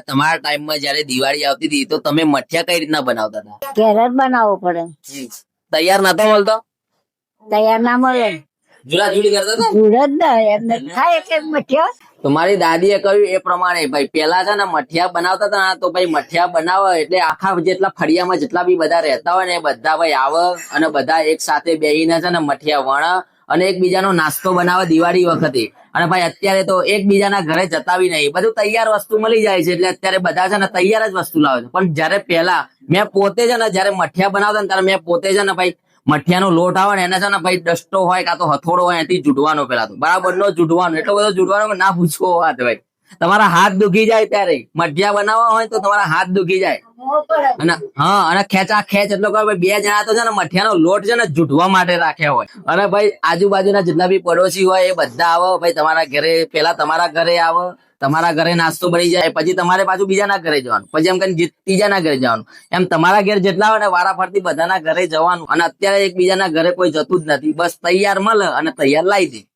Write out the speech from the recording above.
તમારા ટાઈમમાં જયારે દિવાળી આવતી હતી તો તમે મઠિયા કઈ રીતના બનાવતા હતા? ઘેર બનાવવો પડે. તૈયાર નતો મળતો? તૈયાર ના મળે. જુલા જુલી કરતા હતા? દૂર જ થાય એટલે મઠ્યો. તો મારી દાદીએ કહ્યું એ પ્રમાણે ભાઈ પેલા છે ને મઠિયા બનાવતા હતા તો ભાઈ મઠિયા બનાવે એટલે આખા જેટલા ફળિયામાં જેટલા બી બધા રહેતા હોય ને એ બધા ભાઈ આવે અને બધા એક સાથે બેહીને છે ને મઠિયા વણ અને એકબીજાનો નાસ્તો બનાવે દિવાળી વખતે. અને ભાઈ, અત્યારે તો એકબીજાના ઘરે જતા બી નહીં. બધું તૈયાર વસ્તુ મળી જાય છે એટલે અત્યારે બધા છે ને તૈયાર જ વસ્તુ લાવે છે. પણ જયારે પહેલા મેં પોતે છે ને, જયારે મઠિયા બનાવતા ને ત્યારે મેં પોતે છે ને ભાઈ, મઠિયાનો લોટ આવે ને, એને છે ને ભાઈ, ડસ્ટો હોય કાં હથોડો હોય એનાથી જુડવાનો પેલા તો. બરાબર, નો જુડવાનો એટલો બધો જુડવાનો ના પૂછવો વાત ભાઈ. તમારા હાથ દુખી જાય ત્યારે. મઠિયા બનાવવા હોય તો તમારા હાથ દુખી જાય. હા, અને ખેંચા ખેંચ એટલો બે જણા તો છે ને મઠિયાનો લોટ છે ને જૂઠવા માટે રાખ્યા હોય. અને ભાઈ, આજુબાજુના જેટલા બી પડોશી હોય એ બધા આવો, ભાઈ, તમારા ઘરે, પેલા તમારા ઘરે આવે, તમારા ઘરે નાસ્તો બની જાય, પછી તમારે પાછું બીજાના ઘરે જવાનું. પછી એમ કરીને ત્રીજાના ઘરે જવાનું. એમ તમારા ઘરે જેટલા હોય ને વારા ફરતી બધાના ઘરે જવાનું. અને અત્યારે એકબીજાના ઘરે કોઈ જતું જ નથી. બસ તૈયાર મળે અને તૈયાર લાવી દે.